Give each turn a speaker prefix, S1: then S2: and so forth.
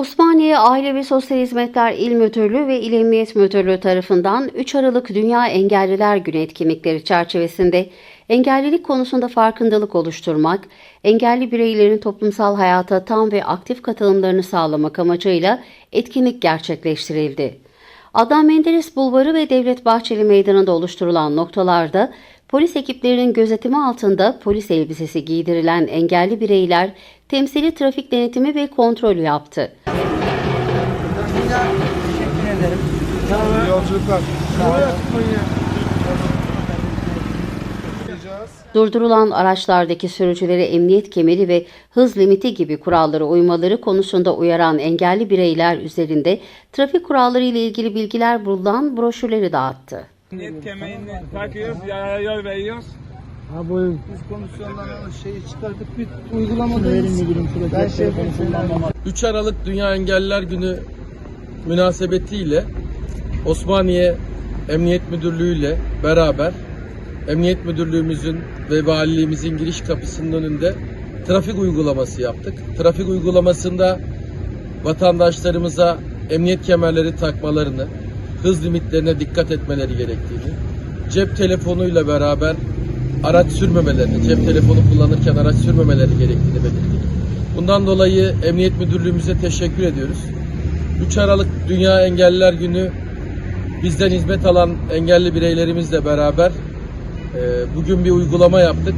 S1: Osmaniye Aile ve Sosyal Hizmetler İl Müdürlüğü ve İl Emniyet Müdürlüğü tarafından 3 Aralık Dünya Engelliler Günü etkinlikleri çerçevesinde engellilik konusunda farkındalık oluşturmak, engelli bireylerin toplumsal hayata tam ve aktif katılımlarını sağlamak amacıyla etkinlik gerçekleştirildi. Adnan Menderes Bulvarı ve Devlet Bahçeli Meydanı'nda oluşturulan noktalarda polis ekiplerinin gözetimi altında polis elbisesi giydirilen engelli bireyler temsili trafik denetimi ve kontrolü yaptı. Durdurulan araçlardaki sürücülere emniyet kemeri ve hız limiti gibi kurallara uymaları konusunda uyaran engelli bireyler üzerinde trafik kuralları ile ilgili bilgiler bulunan broşürleri dağıttı.
S2: Emniyet kemerini takıyoruz, yaya yol veriyoruz.
S3: Ha buyurun.
S4: Biz komisyondan şeyi çıkardık bir uygulamadayız. Ben şey yapayım.
S5: 3 Aralık Dünya Engelliler Günü münasebetiyle Osmaniye Emniyet Müdürlüğü ile beraber Emniyet Müdürlüğümüzün ve valiliğimizin giriş kapısının önünde trafik uygulaması yaptık. Trafik uygulamasında vatandaşlarımıza emniyet kemerleri takmalarını, hız limitlerine dikkat etmeleri gerektiğini, cep telefonuyla beraber araç sürmemelerini, cep telefonu kullanırken araç sürmemeleri gerektiğini belirttik. Bundan dolayı Emniyet Müdürlüğümüze teşekkür ediyoruz. 3 Aralık Dünya Engelliler Günü bizden hizmet alan engelli bireylerimizle beraber e, bugün bir uygulama yaptık.